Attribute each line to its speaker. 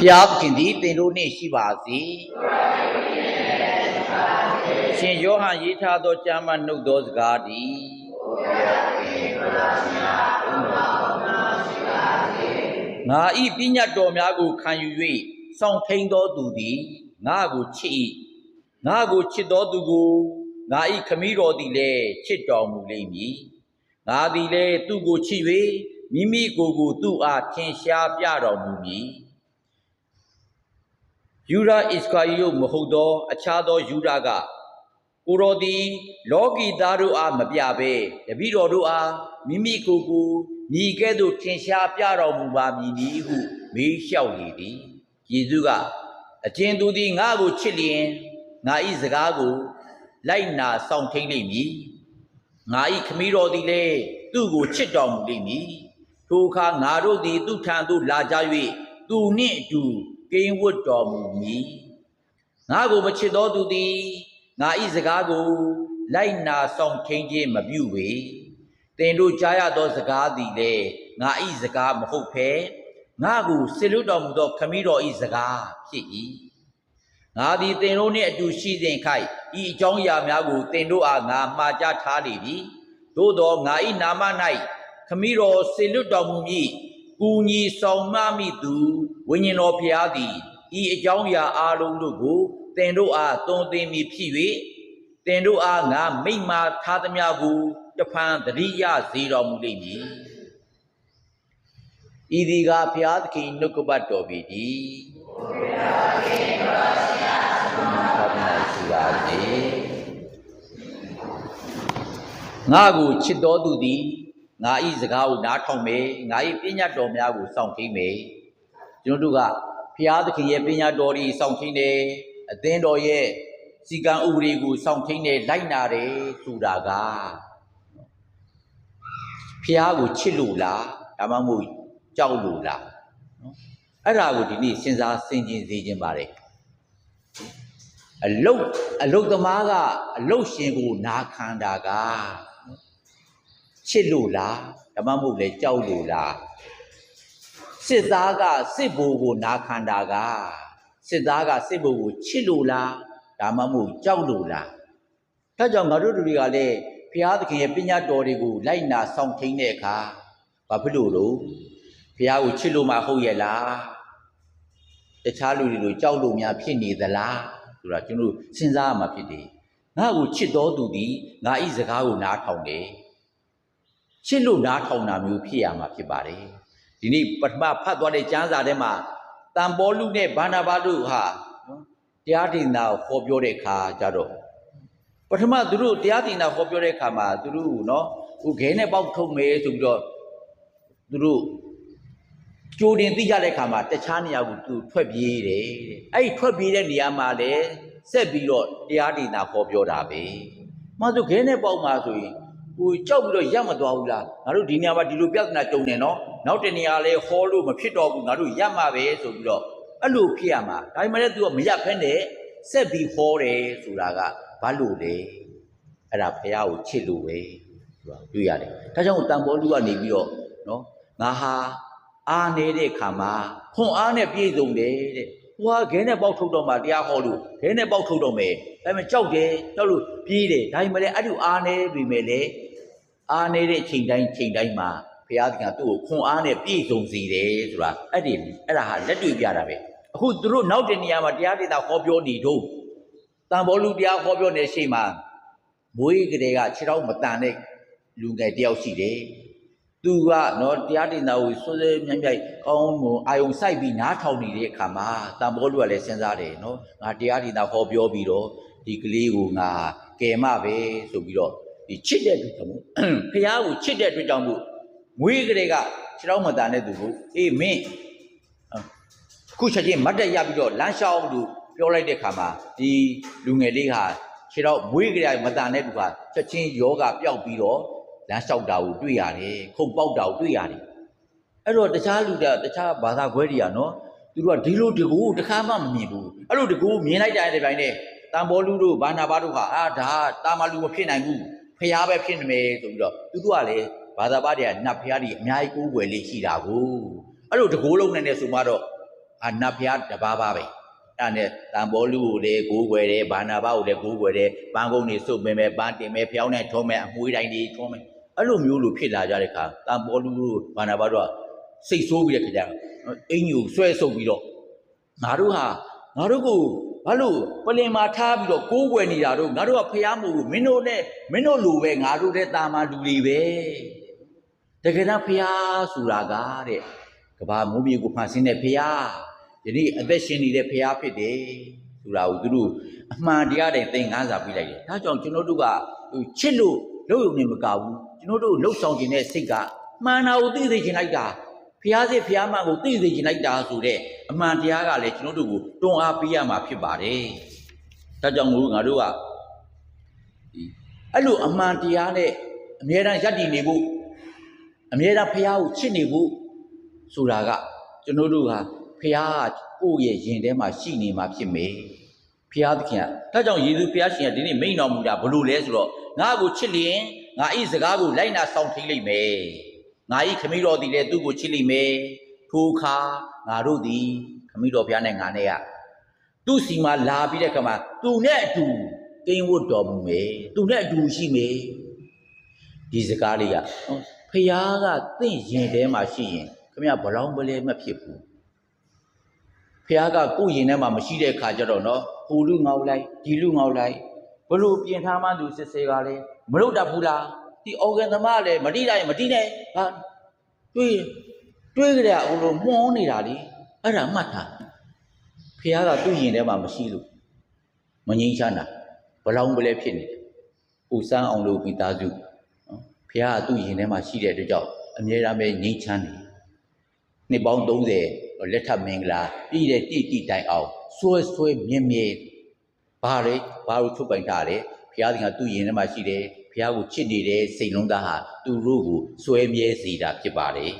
Speaker 1: ဖျားသခင်သည်သင်တို့နှင့်ရှိပါစေရှင်ယောဟန်ရေးထားသောကျမ်းမှနှုတ်သောစကားသည်ငါဤပညတ်တော်များကိုခံယူ၍စောင့်ထိန်သောသူသည်ငါကိုချစ်၏ငါကိုချစ်သောသူကိုငါဤခမည်းတော်သည်လည်းချစ်တော်မူလိမ့်မည်ငါသည်လည်းသူ့ကိုချစ်၍မိမိကိုယ်ကိုသူ့အားထင်ရှားပြတော်မူမည် ယူရာဣစကာယုမဟုတ်သော အခြားသောယူရာကကိုတော်သည်လောကီသားတို့အားမပြဘဲတပည့်တော်တို့အားမိမိကိုယ်ကိုညီကဲ့သို့ထင်ရှားပြတော်မူပါမည်နည်းဟုမေးလျှောက်လေသည်ယေရှုကအကျဉ်သူသည်ငါ့ကိုချစ်လျင်ငါ၏စကားကို လိုက်နာဆောင်ထိန်လိမ့်မည်ငါ၏ခမည်းတော်သည်လည်းသူ့ကိုချစ်တော်မူလိမ့်မည်ထိုအခါငါတို့သည်သူ့ထံသို့လာကြ၍သူနှင့်အတူ ကိန်းဝတ်တော်မူမည်ငါကိုမချစ်သောသူသည်ငါ၏စကားကို လိုက်နာဆောင်ထိန်ခြင်းမပြုပေသင်တို့ကြားရသောစကားသည်လည်းငါ၏စကားမဟုတ်ဘဲငါကိုစေလွတ်တော်မူသောခမည်းတော်၏စကားဖြစ်၏ငါသည်သင်တို့နှင့်အတူရှိစဉ်ခိုက်ဤအကြောင်းအရာများကိုသင်တို့အားငါမှာကြားထားလေပြီသို့သောငါ၏နာမ၌ခမည်းတော်စေလွတ်တော်မူမည် ကူညီဆောင်မမိသူဝိညာဉ်တော်ဖျားသည်ဤအကြောင်းအရာအားလုံးတို့ကိုတင်တို့အားသွန်သင်မည်ဖြစ်၍တင်တို့အားငါမိမ့်မာထားသမျှကိုတဖန်တရိယစေတော်မူလိမ့်မည်ဤဒီကဖျားသခင်နှုတ်ကပတ်တော်ပြီဒီဘုရားသခင်ရှိပါစေငါကိုချစ်တော်သူသည် ငါဤစကားကိုနားထောင်မယ်ငါဤပညာတော်များကိုစောင့်ထိန်မယ်ကျွန်တော်တို့ကဘုရားသခင်ရဲ့ပညာတော်ကြီးစောင့်ထိန်တယ်အသင်းတော်ရဲ့စီကံဥပဒေကိုစောင့်ထိန်တယ်လိုက်နာတယ်ဆိုတာကဘုရားကိုချစ်လို့လားဒါမှမဟုတ်ကြောက်လို့လားနော်အဲ့ဒါကိုဒီနေ့စဉ်းစားဆင်ခြင်စေခြင်းပါတယ်အလုတ်အလုတ်သမားကအလုတ်ရှင်ကိုနာခံတာက ချစ်လို့လားဓမ္မမဟုတ်လေကြောက်လို့လားစစ်သားကစစ်ဘိုလ်ကိုနာခံတာကစစ်သားကစစ်ဘိုလ်ကိုချစ်လို့လားဒါမှမဟုတ်ကြောက်လို့လားဒါကြောင့်ငါတို့တွေကလည်းဘုရားသခင်ရဲ့ပညာတော်တွေကိုလိုက်နာဆောင်ထိန်တဲ့အခါဘာဖြစ်လို့လို့ဘုရားကိုချစ်လို့မှဟုတ်ရဲ့လားတခြားလူတွေလိုကြောက်လို့များဖြစ်နေသလားဆိုတာကျွန်တော်စဉ်းစားရမှာဖြစ်တယ်ငါ့ကိုချစ်တော်သူသည်ငါဤစကားကိုနားထောင်တယ် ချစ်လို့နားထောင်တာမျိုးဖြစ်ရမှာဖြစ်ပါတယ်ဒီနေ့ပထမဖတ်သွားတဲ့ကျမ်းစာထဲမှာတန်ပေါ်လူနဲ့ဘာနာဘာတို့ဟာနော်တရားတင်တာကိုဟောပြောတဲ့အခါကျတော့ပထမသူတို့တရားတင်တာဟောပြောတဲ့အခါမှာသူတို့နော်ဟိုခဲနဲ့ပေါက်ထုတ်မယ်ဆိုပြီးတော့သူတို့ကြိုတင်သိကြတဲ့အခါမှာတခြားနေရာကိုသူထွက်ပြေးတယ်တဲ့အဲ့ဒီထွက်ပြေးတဲ့နေရာမှာလည်းဆက်ပြီးတော့တရားတင်တာဟောပြောတာပဲမဆိုခဲနဲ့ပေါက်မှာဆိုရင် ဟိုကြောက်ပြီးတော့ရမသွားဘူးလားငါတို့ဒီနေရာမှာဒီလိုပြဿနာကြုံနေနော်နောက်တနေရာလဲဟောလို့မဖြစ်တော့ဘူးငါတို့ရမှာပဲဆိုပြီးတော့အဲ့လိုဖြစ်ရမှာဒါပေမဲ့လည်း तू ကမရဖဲနဲ့ဆက်ပြီးဟောတယ်ဆိုတာကဘာလို့လဲအဲ့ဒါဘုရားကိုချစ်လို့ပဲသူကတွေ့ရတယ်ဒါကြောင့်တန်ဖိုးလူကနေပြီးတော့နော်ငါဟာအားနေတဲ့ခါမှာခွန်အားနဲ့ပြည့်စုံတယ်တဲ့ဟိုဟာခဲနဲ့ပေါက်ထုတ်တော့မှတရားဟောလို့ခဲနဲ့ပေါက်ထုတ်တော့မယ်ဒါပေမဲ့ကြောက်တယ်ကြောက်လို့ပြေးတယ်ဒါပေမဲ့လည်းအဲ့လိုအားနေပြီမဲ့လေ အားနေတဲ့ချိန်တိုင်းချိန်တိုင်းမှာဘုရားသခင်ကသူ့ကိုခွန်အားနဲ့ပြည့်စုံစေတယ်ဆိုတာအဲ့ဒီအဲ့ဒါဟာလက်တွေ့ပြတာပဲအခုသူတို့နောက်တဲ့နေရာမှာတရားဒေသဟောပြောနေတော့တန်ဘောလူတရားဟောပြောနေရှိမှမွေးကလေးကခြေထောက်မတန်တဲ့လူငယ်တယောက်ရှိတယ်သူကနော်တရားဒေသကိုစွစွမြိုင်မြိုင်ကောင်းကိုအာယုံစိုက်ပြီးနားထောင်နေတဲ့အခါမှာတန်ဘောလူကလည်းစဉ်းစားတယ်နော်ငါတရားဒေသဟောပြောပြီးတော့ဒီကလေးကိုငါကယ်မပဲဆိုပြီးတော့ ဒီချစ်တဲ့အတွက်ကြောင့်မို့ဖះကိုချစ်တဲ့အတွက်ကြောင့်မို့ငွေကလေးကခြေတော်မတန်တဲ့သူကိုအေးမင်းအခုချက်ချင်းမတ်တက်ရပြီးတော့လမ်းလျှောက်လို့ပြောလိုက်တဲ့ခါမှာဒီလူငယ်လေးဟာခြေတော်မွေးကလေးမတန်တဲ့သူကချက်ချင်းယောဂပျောက်ပြီးတော့လမ်းလျှောက်တာကိုတွေ့ရတယ်ခုန်ပေါက်တာကိုတွေ့ရတယ်အဲ့တော့တခြားလူတွေကတခြားဘာသာခွဲတွေကနော်သူတို့ကဒီလိုတကူတခါမှမမြင်ဘူးအဲ့လိုတကူမြင်လိုက်တဲ့တိုင်းနဲ့တန်ဘောလူတို့ဘာနာဘာတို့ဟာအာဒါတာမလူမဖြစ်နိုင်ဘူး ဖျားပဲဖြစ်နေမယ်ဆိုပြီးတော့သူတို့ကလည်းဘာသာပါတွေကနတ်ဖျားတွေအများကြီးကိုးကွယ်လေးရှိတာကိုအဲ့လိုတကိုးလုံးနဲ့နဲ့ဆိုမှတော့အာနတ်ဖျားတစ်ပါးပါပဲအဲ့ဒါနဲ့တန်ဘောလူကိုလည်းကိုးကွယ်တယ်ဘာနာဘကိုလည်းကိုးကွယ်တယ်ပန်းကုန်းနေစုပ်ပင်မဲ့ပန်းတင်မဲ့ဖျောင်းနဲ့ထုံးမဲ့အမွှေးတိုင်းတွေထုံးမဲ့အဲ့လိုမျိုးလိုဖြစ်လာကြတဲ့ခါတန်ဘောလူကိုဘာနာဘတို့ကစိတ်ဆိုးပြီးတဲ့ခါကျတော့အင်ကြီးကိုဆွဲဆုပ်ပြီးတော့ငါတို့ဟာငါတို့ကို ဘာလို့ပလင်မာထားပြီးတော့ကိုးကွယ်နေတာတို့ငါတို့ကဖျားမို့ဘူးမင်းတို့နဲ့မင်းတို့လိုပဲငါတို့တဲ့တာမန်လူတွေပဲတကယ်တော့ဖျားဆိုတာကတဲ့ကဘာမိုးမြေကိုဖန်ဆင်းတဲ့ဖရာယနေ့အသက်ရှင်နေတဲ့ဖရာဖြစ်တယ်ဆိုတာကိုသူတို့အမှန်တရားတွေသင်ခန်းစာပြလိုက်တယ်ဒါကြောင့်ကျွန်တော်တို့ကဟိုချစ်လို့လို့ရုံနဲ့မကဘူးကျွန်တော်တို့လှုပ်ဆောင်ခြင်းတဲ့စိတ်ကမှန်တာကိုသိသိချင်လိုက်တာဖရာစစ်ဖရာမှန်ကိုသိသိချင်လိုက်တာဆိုတဲ့ အမှန်တရားကလည်းကျွန်တော်တို့ကိုတွန်းအားပေးရမှာဖြစ်ပါတယ်ဒါကြောင့်မို့ငါတို့ကဒီအဲ့လိုအမှန်တရားနဲ့အမြဲတမ်းယက်တည်နေဖို့အမြဲတမ်းဖရာကိုချစ်နေဖို့ဆိုတာကကျွန်တော်တို့ဟာဖះကိုယ့်ရဲ့ရင်ထဲမှာရှိနေမှာဖြစ်မယ်ဖះသခင်ကဒါကြောင့်ယေရှုဖះရှင်ကဒီနေ့မိန့်တော်မူတာဘလို့လဲဆိုတော့ငါ့ကိုချစ်လျင်ငါဤစကားကိုလိုက်နာဆောင်ထိလိမ့်မယ်ငါဤခမည်းတော်သည်လည်းသူ့ကိုချစ်လိမ့်မယ်ထိုအခါ ငါတို့သည်ခမည်းတော်ဖះနဲ့ငါနဲ့ကသူ့စီမှာလာပြီးတဲ့ခါမှာသူနဲ့အတူကိန်းဝတ်တော်မူမယ်သူနဲ့အတူရှိမယ်ဒီစကားလေးကဖះကသင့်ရင်ထဲမှာရှိရင်ခမရဘလောင်းပလဲမဖြစ်ဘူးဖះကကိုယ့်ရင်ထဲမှာမရှိတဲ့ခါကျတော့နော်ဟိုလူငေါက်လိုက်ဒီလူငေါက်လိုက်ဘလို့ပြင်ထားမှသူစစ်စေကလည်းမလုပ်တတ်ဘူးလားဒီအော်ဂန်သမားလည်းမတိတိုင်းမတိနဲ့ဟာတွေး တွေးကြတဲ့အုံလို့မှုန်းနေတာလေအဲ့ဒါမှတ်ထားဖះကသူ့ရင်ထဲမှာမရှိလို့မငြိမ်းချမ်းတာဘလောင်းပလဲဖြစ်နေတယ်ပူစမ်းအောင်လို့မိသားစုနော်ဖះကသူ့ရင်ထဲမှာရှိတဲ့အတွက်ကြောင့်အမြဲတမ်းပဲငြိမ်းချမ်းတယ်နှစ်ပေါင်း30လက်ထပ်မင်္ဂလာပြည်တဲ့တိတိတိုင်အောင်ဆွဲဆွဲမြင့်မြင့်ဘာလဲဘာလို့ထုတ်ပိုင်ထားလဲဘုရားသခင်ကသူ့ရင်ထဲမှာရှိတယ်ဘုရားကိုချစ်နေတဲ့စိတ်လုံးသားဟာသူတို့ကိုဆွဲမြဲစေတာဖြစ်ပါတယ်